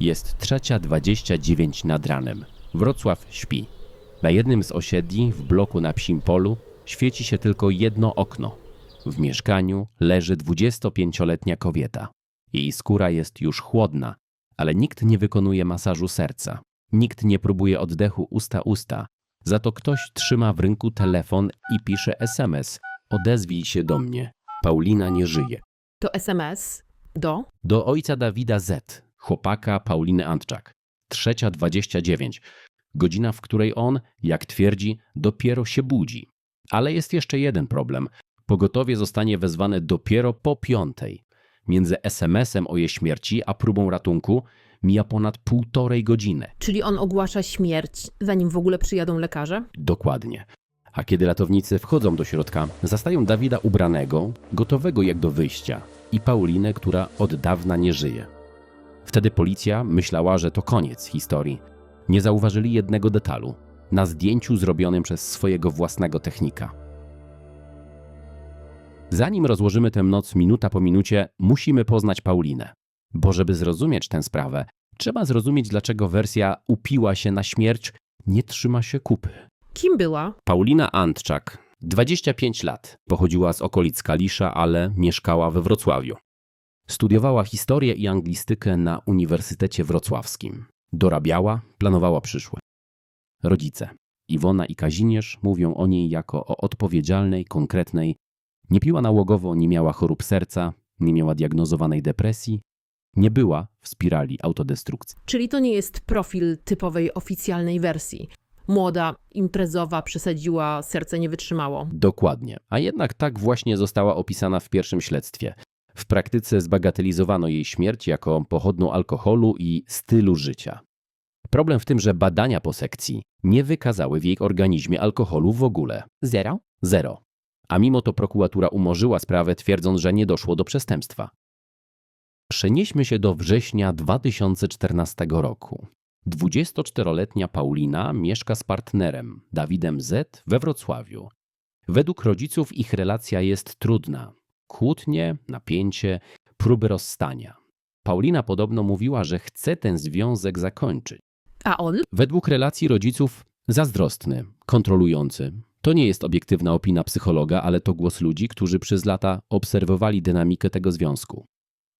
Jest trzecia 29 nad ranem. Wrocław śpi. Na jednym z osiedli w bloku na Psim Polu świeci się tylko jedno okno. W mieszkaniu leży 25-letnia kobieta. Jej skóra jest już chłodna, ale nikt nie wykonuje masażu serca. Nikt nie próbuje oddechu usta-usta. Za to ktoś trzyma w ręku telefon i pisze SMS. Odezwij się do mnie. Paulina nie żyje. To SMS do Do ojca Dawida Z, chłopaka Pauliny Antczak. Trzecia 29. Godzina, w której on, jak twierdzi, dopiero się budzi. Ale jest jeszcze jeden problem. Pogotowie zostanie wezwane dopiero po piątej. Między SMS-em o jej śmierci a próbą ratunku mija ponad półtorej godziny. Czyli on ogłasza śmierć, zanim w ogóle przyjadą lekarze? Dokładnie. A kiedy ratownicy wchodzą do środka, zastają Dawida ubranego, gotowego jak do wyjścia, i Paulinę, która od dawna nie żyje. Wtedy policja myślała, że to koniec historii. Nie zauważyli jednego detalu na zdjęciu zrobionym przez swojego własnego technika. Zanim rozłożymy tę noc minuta po minucie, musimy poznać Paulinę. Bo żeby zrozumieć tę sprawę, trzeba zrozumieć, dlaczego wersja upiła się na śmierć nie trzyma się kupy. Kim była? Paulina Antczak, 25 lat, pochodziła z okolic Kalisza, ale mieszkała we Wrocławiu. Studiowała historię i anglistykę na Uniwersytecie Wrocławskim. Dorabiała, planowała przyszłe. Rodzice, Iwona i Kazimierz, mówią o niej jako o odpowiedzialnej, konkretnej. Nie piła nałogowo, nie miała chorób serca, nie miała diagnozowanej depresji, nie była w spirali autodestrukcji. Czyli to nie jest profil typowej oficjalnej wersji. Młoda, imprezowa, przesadziła, serce nie wytrzymało. Dokładnie. A jednak tak właśnie została opisana w pierwszym śledztwie. W praktyce zbagatelizowano jej śmierć jako pochodną alkoholu i stylu życia. Problem w tym, że badania po sekcji nie wykazały w jej organizmie alkoholu w ogóle. Zero? Zero. A mimo to prokuratura umorzyła sprawę, twierdząc, że nie doszło do przestępstwa. Przenieśmy się do września 2014 roku. 24-letnia Paulina mieszka z partnerem, Dawidem Z, we Wrocławiu. Według rodziców ich relacja jest trudna. Kłótnie, napięcie, próby rozstania. Paulina podobno mówiła, że chce ten związek zakończyć. A on? Według relacji rodziców zazdrosny, kontrolujący. To nie jest obiektywna opinia psychologa, ale to głos ludzi, którzy przez lata obserwowali dynamikę tego związku.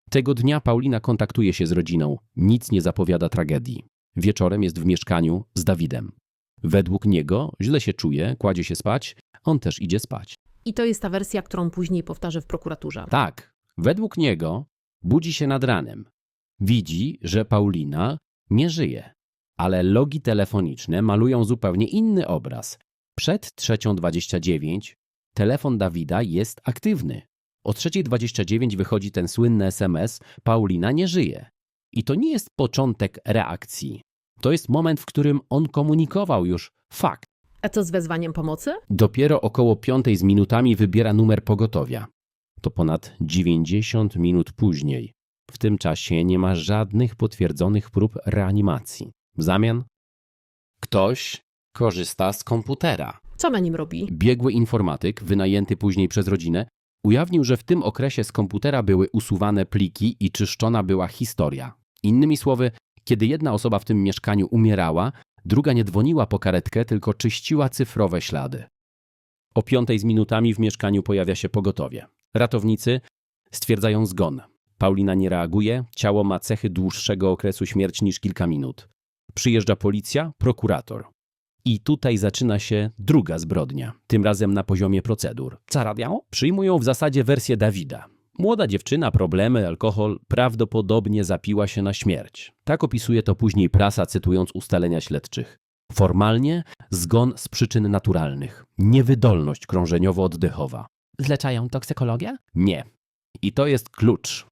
Tego dnia Paulina kontaktuje się z rodziną, nic nie zapowiada tragedii. Wieczorem jest w mieszkaniu z Dawidem. Według niego źle się czuje, kładzie się spać, on też idzie spać. I to jest ta wersja, którą później powtarzę w prokuraturze. Tak, według niego budzi się nad ranem. Widzi, że Paulina nie żyje, ale logi telefoniczne malują zupełnie inny obraz. Przed 3.29 telefon Dawida jest aktywny. O 3.29 wychodzi ten słynny SMS: Paulina nie żyje. I to nie jest początek reakcji. To jest moment, w którym on komunikował już fakt. A co z wezwaniem pomocy? Dopiero około piątej z minutami wybiera numer pogotowia. To ponad 90 minut później. W tym czasie nie ma żadnych potwierdzonych prób reanimacji. W zamian ktoś korzysta z komputera. Co na nim robi? Biegły informatyk, wynajęty później przez rodzinę, ujawnił, że w tym okresie z komputera były usuwane pliki i czyszczona była historia. Innymi słowy, kiedy jedna osoba w tym mieszkaniu umierała, druga nie dzwoniła po karetkę, tylko czyściła cyfrowe ślady. O piątej z minutami w mieszkaniu pojawia się pogotowie. Ratownicy stwierdzają zgon. Paulina nie reaguje, ciało ma cechy dłuższego okresu śmierci niż kilka minut. Przyjeżdża policja, prokurator. I tutaj zaczyna się druga zbrodnia, tym razem na poziomie procedur. Co robią? Przyjmują w zasadzie wersję Dawida. Młoda dziewczyna, problemy, alkohol, prawdopodobnie zapiła się na śmierć. Tak opisuje to później prasa, cytując ustalenia śledczych. Formalnie zgon z przyczyn naturalnych, niewydolność krążeniowo-oddechowa. Zleczają toksykologię? Nie. I to jest klucz.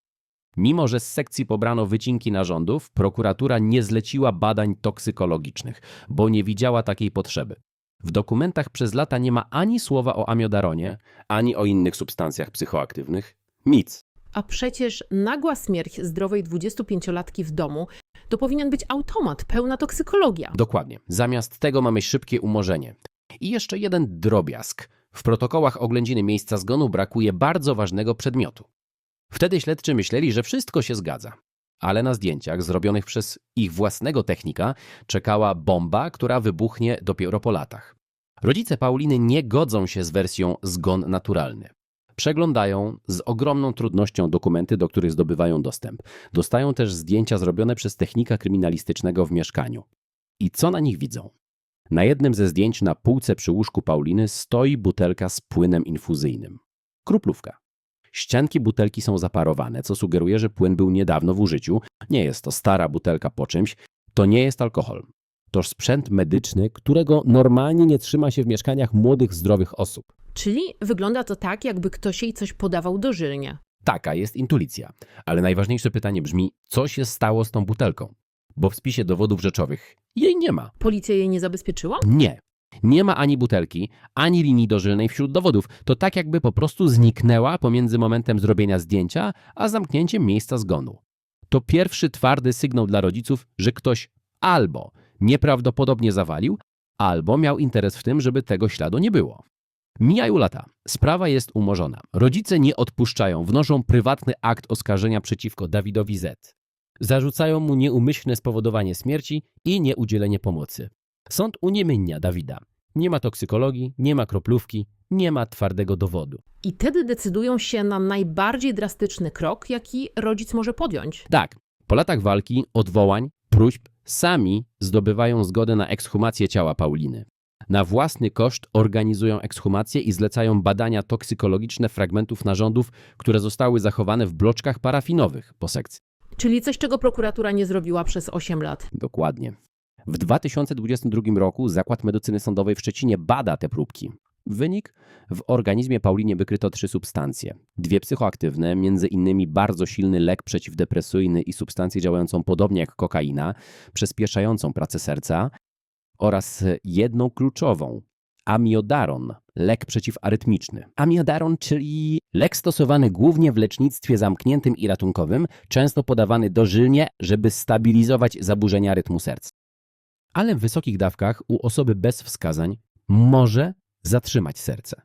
Mimo, że z sekcji pobrano wycinki narządów, prokuratura nie zleciła badań toksykologicznych, bo nie widziała takiej potrzeby. W dokumentach przez lata nie ma ani słowa o amiodaronie, ani o innych substancjach psychoaktywnych. Nic. A przecież nagła śmierć zdrowej 25-latki w domu to powinien być automat, pełna toksykologia. Dokładnie. Zamiast tego mamy szybkie umorzenie. I jeszcze jeden drobiazg. W protokołach oględziny miejsca zgonu brakuje bardzo ważnego przedmiotu. Wtedy śledczy myśleli, że wszystko się zgadza. ale na zdjęciach zrobionych przez ich własnego technika czekała bomba, która wybuchnie dopiero po latach. Rodzice Pauliny nie godzą się z wersją zgon naturalny. Przeglądają z ogromną trudnością dokumenty, do których zdobywają dostęp. Dostają też zdjęcia zrobione przez technika kryminalistycznego w mieszkaniu. I co na nich widzą? Na jednym ze zdjęć na półce przy łóżku Pauliny stoi butelka z płynem infuzyjnym. Kruplówka. Ścianki butelki są zaparowane, co sugeruje, że płyn był niedawno w użyciu. Nie jest to stara butelka po czymś, to nie jest alkohol. To sprzęt medyczny, którego normalnie nie trzyma się w mieszkaniach młodych, zdrowych osób. Czyli wygląda to tak, jakby ktoś jej coś podawał dożylnie. Taka jest intuicja. Ale najważniejsze pytanie brzmi, co się stało z tą butelką? Bo w spisie dowodów rzeczowych jej nie ma. Policja jej nie zabezpieczyła? Nie. Nie ma ani butelki, ani linii dożylnej wśród dowodów. To tak jakby po prostu zniknęła pomiędzy momentem zrobienia zdjęcia, a zamknięciem miejsca zgonu. To pierwszy twardy sygnał dla rodziców, że ktoś albo nieprawdopodobnie zawalił, albo miał interes w tym, żeby tego śladu nie było. Mijają lata. Sprawa jest umorzona. Rodzice nie odpuszczają, wnoszą prywatny akt oskarżenia przeciwko Dawidowi Z. Zarzucają mu nieumyślne spowodowanie śmierci i nieudzielenie pomocy. Sąd uniewinnia Dawida. Nie ma toksykologii, nie ma kroplówki, nie ma twardego dowodu. I wtedy decydują się na najbardziej drastyczny krok, jaki rodzic może podjąć. Tak, po latach walki, odwołań, próśb, sami zdobywają zgodę na ekshumację ciała Pauliny. Na własny koszt organizują ekshumację i zlecają badania toksykologiczne fragmentów narządów, które zostały zachowane w bloczkach parafinowych po sekcji. Czyli coś, czego prokuratura nie zrobiła przez 8 lat. Dokładnie. W 2022 roku Zakład Medycyny Sądowej w Szczecinie bada te próbki. Wynik? W organizmie Paulinie wykryto trzy substancje. Dwie psychoaktywne, między innymi bardzo silny lek przeciwdepresyjny i substancję działającą podobnie jak kokaina, przyspieszającą pracę serca oraz jedną kluczową, amiodaron, lek przeciwarytmiczny. Amiodaron, czyli lek stosowany głównie w lecznictwie zamkniętym i ratunkowym, często podawany dożylnie, żeby stabilizować zaburzenia rytmu serca. Ale w wysokich dawkach u osoby bez wskazań może zatrzymać serce.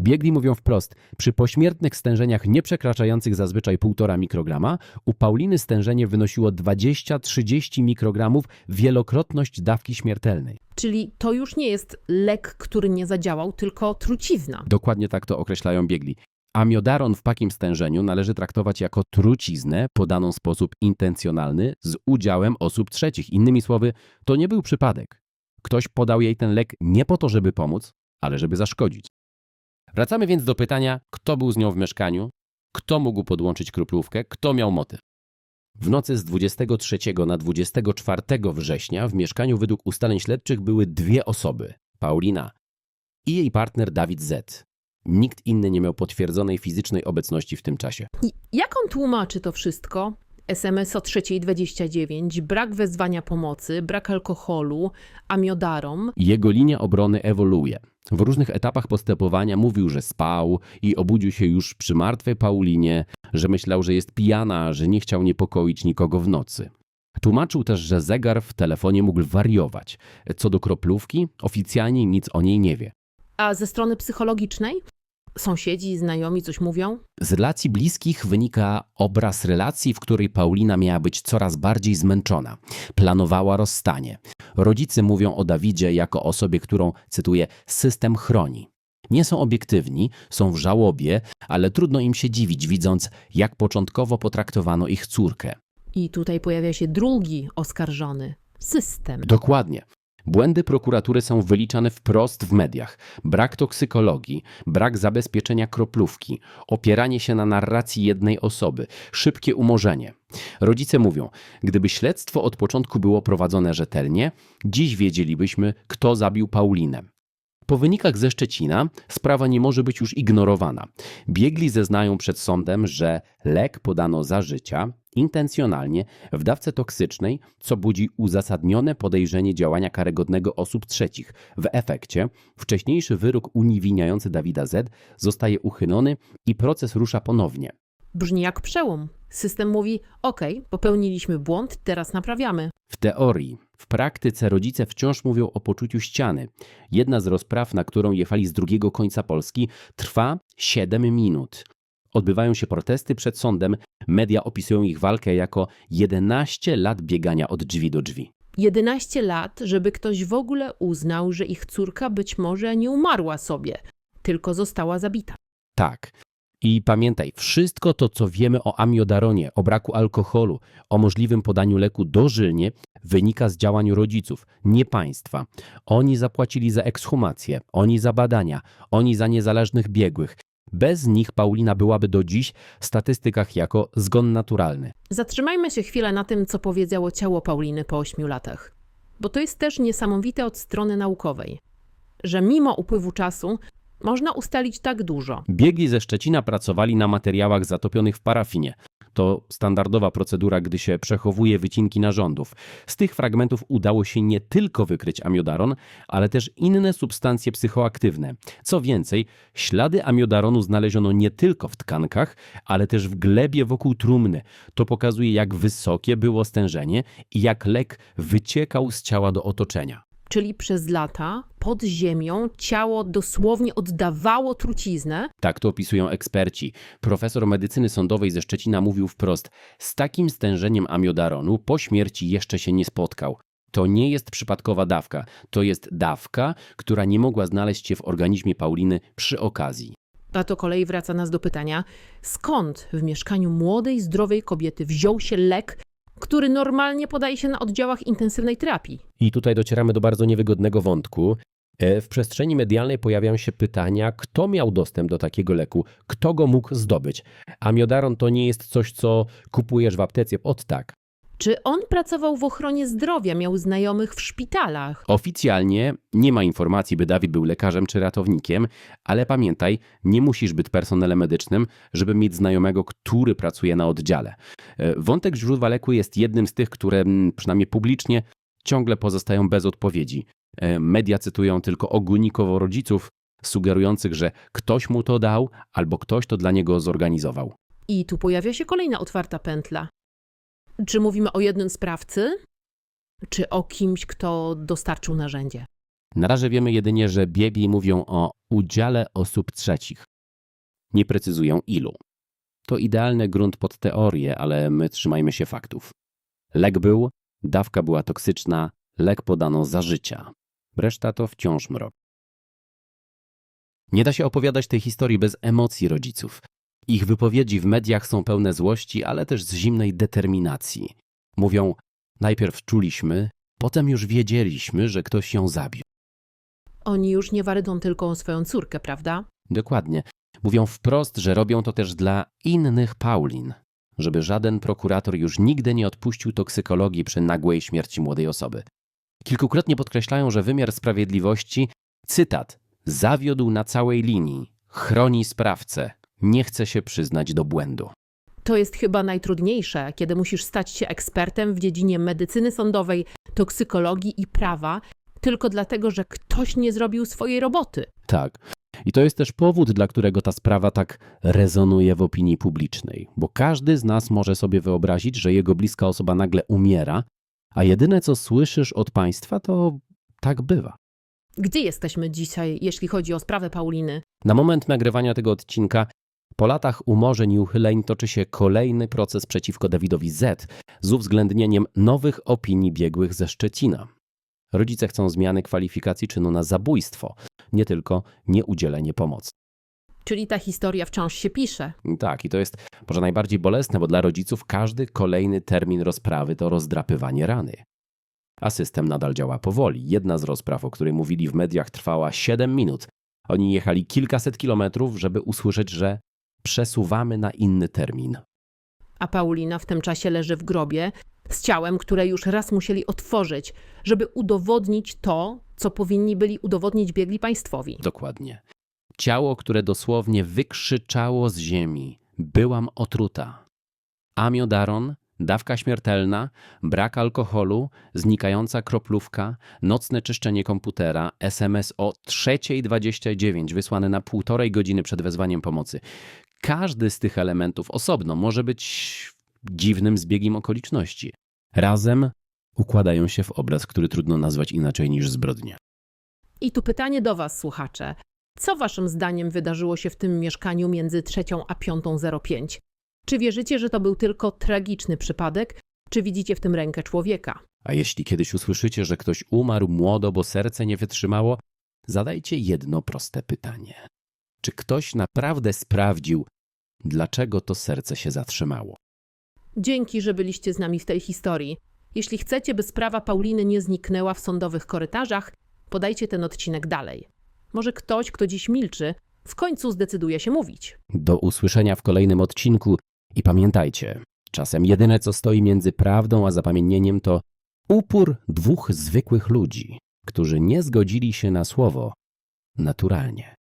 Biegli mówią wprost, przy pośmiertnych stężeniach nieprzekraczających zazwyczaj 1,5 mikrograma, u Pauliny stężenie wynosiło 20-30 mikrogramów, wielokrotność dawki śmiertelnej. Czyli to już nie jest lek, który nie zadziałał, tylko trucizna. Dokładnie tak to określają biegli. Amiodaron w takim stężeniu należy traktować jako truciznę podaną w sposób intencjonalny z udziałem osób trzecich. Innymi słowy, to nie był przypadek. Ktoś podał jej ten lek nie po to, żeby pomóc, ale żeby zaszkodzić. Wracamy więc do pytania, kto był z nią w mieszkaniu, kto mógł podłączyć kroplówkę, kto miał motyw. W nocy z 23 na 24 września w mieszkaniu według ustaleń śledczych były dwie osoby: Paulina i jej partner Dawid Z. Nikt inny nie miał potwierdzonej fizycznej obecności w tym czasie. I jak on tłumaczy to wszystko? SMS o 3.29, brak wezwania pomocy, brak alkoholu, amiodarom. Jego linia obrony ewoluuje. W różnych etapach postępowania mówił, że spał i obudził się już przy martwej Paulinie, że myślał, że jest pijana, że nie chciał niepokoić nikogo w nocy. Tłumaczył też, że zegar w telefonie mógł wariować. Co do kroplówki, oficjalnie nic o niej nie wie. A ze strony psychologicznej? Sąsiedzi, znajomi coś mówią? Z relacji bliskich wynika obraz relacji, w której Paulina miała być coraz bardziej zmęczona. Planowała rozstanie. Rodzice mówią o Dawidzie jako osobie, którą, cytuję, system chroni. Nie są obiektywni, są w żałobie, ale trudno im się dziwić, widząc, jak początkowo potraktowano ich córkę. I tutaj pojawia się drugi oskarżony system. Dokładnie. Błędy prokuratury są wyliczane wprost w mediach. Brak toksykologii, brak zabezpieczenia kroplówki, opieranie się na narracji jednej osoby, szybkie umorzenie. Rodzice mówią, gdyby śledztwo od początku było prowadzone rzetelnie, dziś wiedzielibyśmy, kto zabił Paulinę. Po wynikach ze Szczecina sprawa nie może być już ignorowana. Biegli zeznają przed sądem, że lek podano za życia, intencjonalnie, w dawce toksycznej, co budzi uzasadnione podejrzenie działania karygodnego osób trzecich. W efekcie wcześniejszy wyrok uniewinniający Dawida Z zostaje uchylony i proces rusza ponownie. Brzmi jak przełom. System mówi: OK, popełniliśmy błąd, teraz naprawiamy. W teorii, w praktyce rodzice wciąż mówią o poczuciu ściany. Jedna z rozpraw, na którą jechali z drugiego końca Polski, trwa 7 minut. Odbywają się protesty przed sądem. Media opisują ich walkę jako 11 lat biegania od drzwi do drzwi. 11 lat, żeby ktoś w ogóle uznał, że ich córka być może nie umarła sobie, tylko została zabita. Tak. I pamiętaj, wszystko to, co wiemy o amiodaronie, o braku alkoholu, o możliwym podaniu leku dożylnie, wynika z działań rodziców, nie państwa. Oni zapłacili za ekshumację, oni za badania, oni za niezależnych biegłych. Bez nich Paulina byłaby do dziś w statystykach jako zgon naturalny. Zatrzymajmy się chwilę na tym, co powiedziało ciało Pauliny po 8 latach. Bo to jest też niesamowite od strony naukowej, że mimo upływu czasu można ustalić tak dużo. Biegli ze Szczecina pracowali na materiałach zatopionych w parafinie. To standardowa procedura, gdy się przechowuje wycinki narządów. Z tych fragmentów udało się nie tylko wykryć amiodaron, ale też inne substancje psychoaktywne. Co więcej, ślady amiodaronu znaleziono nie tylko w tkankach, ale też w glebie wokół trumny. To pokazuje, jak wysokie było stężenie i jak lek wyciekał z ciała do otoczenia. Czyli przez lata pod ziemią ciało dosłownie oddawało truciznę, Tak to opisują eksperci. Profesor medycyny sądowej ze Szczecina mówił wprost: Z takim stężeniem amiodaronu po śmierci jeszcze się nie spotkał. To nie jest przypadkowa dawka, to jest dawka, która nie mogła znaleźć się w organizmie Pauliny przy okazji. A to kolei wraca nas do pytania, skąd w mieszkaniu młodej, zdrowej kobiety wziął się lek, który normalnie podaje się na oddziałach intensywnej terapii? I tutaj docieramy do bardzo niewygodnego wątku. E, W przestrzeni medialnej pojawiają się pytania, kto miał dostęp do takiego leku, kto go mógł zdobyć. Amiodaron to nie jest coś, co kupujesz w aptece od tak. Czy on pracował w ochronie zdrowia, miał znajomych w szpitalach? Oficjalnie nie ma informacji, by Dawid był lekarzem czy ratownikiem, ale pamiętaj, nie musisz być personelem medycznym, żeby mieć znajomego, który pracuje na oddziale. E, Wątek źródła leku jest jednym z tych, które mm, przynajmniej publicznie ciągle pozostają bez odpowiedzi. E, Media cytują tylko ogólnikowo rodziców, sugerujących, że ktoś mu to dał albo ktoś to dla niego zorganizował. I tu pojawia się kolejna otwarta pętla. Czy mówimy o jednym sprawcy, czy o kimś, kto dostarczył narzędzie? Na razie wiemy jedynie, że biegli mówią o udziale osób trzecich. Nie precyzują ilu. To idealny grunt pod teorię, ale my trzymajmy się faktów. Lek był, dawka była toksyczna, lek podano za życia. Reszta to wciąż mrok. Nie da się opowiadać tej historii bez emocji rodziców. Ich wypowiedzi w mediach są pełne złości, ale też z zimnej determinacji. Mówią: Najpierw czuliśmy, potem już wiedzieliśmy, że ktoś ją zabił. Oni już nie warydą tylko o swoją córkę, prawda? Dokładnie. Mówią wprost, że robią to też dla innych Paulin, żeby żaden prokurator już nigdy nie odpuścił toksykologii przy nagłej śmierci młodej osoby. Kilkukrotnie podkreślają, że wymiar sprawiedliwości, cytat, zawiódł na całej linii, chroni sprawcę, nie chce się przyznać do błędu. To jest chyba najtrudniejsze, kiedy musisz stać się ekspertem w dziedzinie medycyny sądowej, toksykologii i prawa, tylko dlatego, że ktoś nie zrobił swojej roboty. Tak. I to jest też powód, dla którego ta sprawa tak rezonuje w opinii publicznej, bo każdy z nas może sobie wyobrazić, że jego bliska osoba nagle umiera, a jedyne co słyszysz od państwa to tak bywa. Gdzie jesteśmy dzisiaj, jeśli chodzi o sprawę Pauliny? Na moment nagrywania tego odcinka po latach umorzeń i uchyleń toczy się kolejny proces przeciwko Dawidowi Z z uwzględnieniem nowych opinii biegłych ze Szczecina. Rodzice chcą zmiany kwalifikacji czynu na zabójstwo, nie tylko nieudzielenie pomocy. Czyli ta historia wciąż się pisze. Tak, i to jest może najbardziej bolesne, bo dla rodziców każdy kolejny termin rozprawy to rozdrapywanie rany. A system nadal działa powoli. Jedna z rozpraw, o której mówili w mediach, trwała 7 minut. Oni jechali kilkaset kilometrów, żeby usłyszeć, że przesuwamy na inny termin. A Paulina w tym czasie leży w grobie z ciałem, które już raz musieli otworzyć, żeby udowodnić to, co powinni byli udowodnić biegli państwowi. Dokładnie. Ciało, które dosłownie wykrzyczało z ziemi: Byłam otruta. Amiodaron, dawka śmiertelna, brak alkoholu, znikająca kroplówka, nocne czyszczenie komputera, SMS o 3.29 wysłane na półtorej godziny przed wezwaniem pomocy. Każdy z tych elementów osobno może być dziwnym zbiegiem okoliczności. Razem układają się w obraz, który trudno nazwać inaczej niż zbrodnia. I tu pytanie do Was, słuchacze. Co waszym zdaniem wydarzyło się w tym mieszkaniu między trzecią a piątą 05? Czy wierzycie, że to był tylko tragiczny przypadek, czy widzicie w tym rękę człowieka? A jeśli kiedyś usłyszycie, że ktoś umarł młodo, bo serce nie wytrzymało, zadajcie jedno proste pytanie. Czy ktoś naprawdę sprawdził, dlaczego to serce się zatrzymało? Dzięki, że byliście z nami w tej historii. Jeśli chcecie, by sprawa Pauliny nie zniknęła w sądowych korytarzach, podajcie ten odcinek dalej. Może ktoś, kto dziś milczy, w końcu zdecyduje się mówić. Do usłyszenia w kolejnym odcinku i pamiętajcie, czasem jedyne co stoi między prawdą a zapamiętnieniem to upór dwóch zwykłych ludzi, którzy nie zgodzili się na słowo naturalnie.